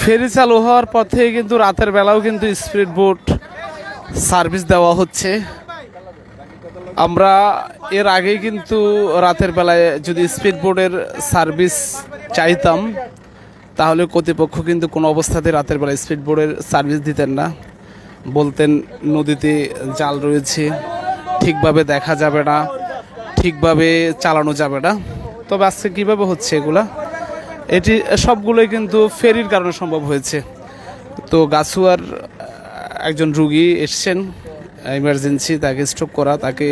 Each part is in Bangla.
ফেরি চালু হওয়ার পর থেকে কিন্তু রাতের বেলাও কিন্তু স্পিড বোট সার্ভিস দেওয়া হচ্ছে। আমরা এর আগেই কিন্তু রাতের বেলায় যদি স্পিড বোটের সার্ভিস চাইতাম, তাহলে কর্তৃপক্ষ কিন্তু কোনো অবস্থাতে রাতের বেলায় স্পিড বোটের সার্ভিস দিতেন না। বলতেন, নদীতে জাল রয়েছে, ঠিকভাবে দেখা যাবে না, ঠিকভাবে চালানো যাবে না। তবে আজকে কীভাবে হচ্ছে এগুলা? এটি সবগুলোই কিন্তু ফেরির কারণে সম্ভব হয়েছে। তো গাছুয়ার একজন রুগী এসছেন ইমার্জেন্সি তাকে স্ট্রোক করা, তাকে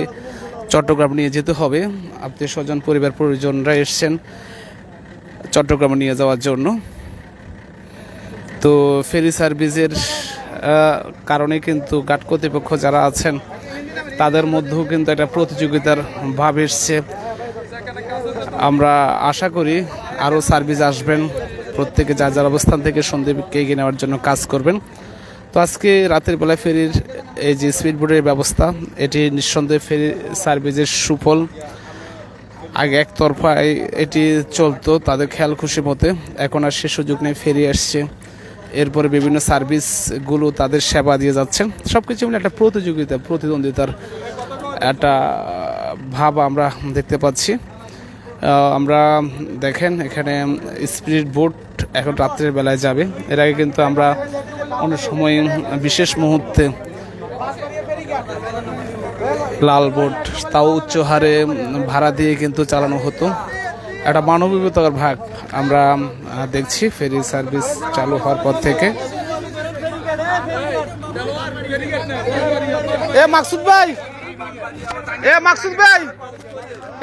চট্টগ্রাম নিয়ে যেতে হবে। আত্মীয় স্বজন, পরিবার পরিজনরা এসছেন চট্টগ্রামে নিয়ে যাওয়ার জন্য। তো ফেরি সার্ভিসের কারণে কিন্তু ঘাট কর্তৃপক্ষ যারা আছেন, তাদের মধ্যেও কিন্তু একটা প্রতিযোগিতার ভাব এসছে। আমরা আশা করি আরও সার্ভিস আসবেন। প্রত্যেকে যার যার অবস্থান থেকে সন্দীপকে এগিয়ে নেওয়ার জন্য কাজ করবেন। তো আজকে রাতের বেলা ফেরির এই যে স্পিড বোটের ব্যবস্থা, এটি নিঃসন্দেহে ফেরি সার্ভিসের সুফল। আগে একতরফায় এটি চলতো, তাদের খেয়াল খুশি মতে। এখন আর সে সুযোগ নেই, ফেরি আসছে। এরপরে বিভিন্ন সার্ভিসগুলো তাদের সেবা দিয়ে যাচ্ছে। সব কিছু মিলে একটা প্রতিযোগিতা, প্রতিদ্বন্দ্বিতার একটা ভাব আমরা দেখতে পাচ্ছি। আমরা দেখেন, এখানে স্পিড বোট এখন রাত্রের বেলায় যাবে। এর আগে কিন্তু আমরা অনেক সময় বিশেষ মুহূর্তে লাল বোট, তাও উচ্চ হারে ভাড়া দিয়ে কিন্তু চালানো হতো। একটা মানবিকতার ভাগ আমরা দেখছি, ফেরি সার্ভিস চালু হওয়ার পর থেকে। এ মাকসুদ ভাই! এ মাকসুদ ভাই!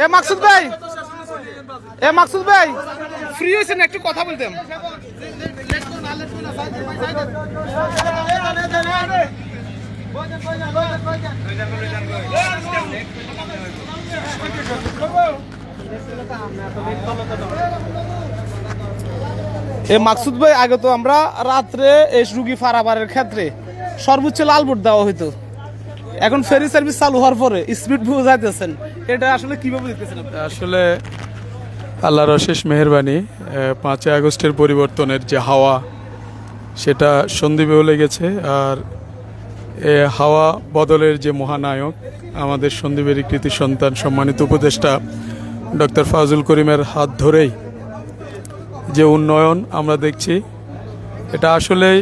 এ মাকসুদ ভাই! এ, মাকসুদ ভাই ফ্রি হয়েছেন একটু কথা এ, মাকসুদ ভাই, আগে তো আমরা রাত্রে এই রুগী ফারাবারের ক্ষেত্রে সর্বোচ্চ লাল বোর্ড দেওয়া হইতো। এখন ফেরি সার্ভিস চালু হওয়ার পরে স্পিড বুঝ যাইতেছেন এটা আসলে কীভাবে দিতেছেন আসলে আল্লাহর অশেষ মেহরবানি পাঁচই আগস্টের পরিবর্তনের যে হাওয়া, সেটা সন্দ্বীপেও লেগেছে। আর এ হাওয়া বদলের যে মহানায়ক, আমাদের সন্দীপের কৃতি সন্তান সম্মানিত উপদেষ্টা, ডক্টর ফাজুল করিমের হাত ধরেই যে উন্নয়ন আমরা দেখছি, এটা আসলেই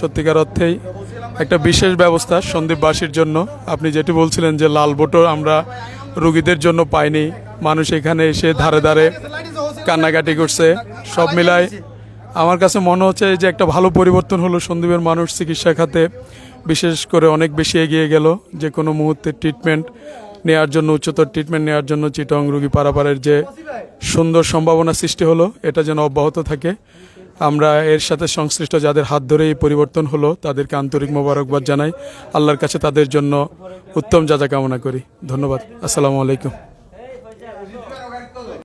সত্যিকার অর্থেই একটা বিশেষ ব্যবস্থা সন্দীপবাসীর জন্য। আপনি যেটি বলছিলেন যে লাল বোটও আমরা রুগীদের জন্য পায়নি। মানুষ এখানে এসে ধারে ধারে কান্নাকাটি করছে, সব মিলায় আমার কাছে মনে হচ্ছে যে একটা ভালো পরিবর্তন হলো সন্দীপের মানুষ চিকিৎসা খাতে। বিশেষ করে অনেক বেশি এগিয়ে গেল যে কোনো মুহূর্তে ট্রিটমেন্ট নেওয়ার জন্য, উচ্চতর ট্রিটমেন্ট নেওয়ার জন্য চিটং রুগী পারাপারের যে সুন্দর সম্ভাবনা সৃষ্টি হলো, এটা যেন অব্যাহত থাকে। আমরা এর সাথে সংশ্লিষ্ট যাদের হাত ধরে এই পরিবর্তন হলো, তাদেরকে আন্তরিক মোবারকবাদ জানাই। আল্লাহর কাছে তাদের জন্য উত্তম যাজা কামনা করি। ধন্যবাদ। আসসালামু আলাইকুম।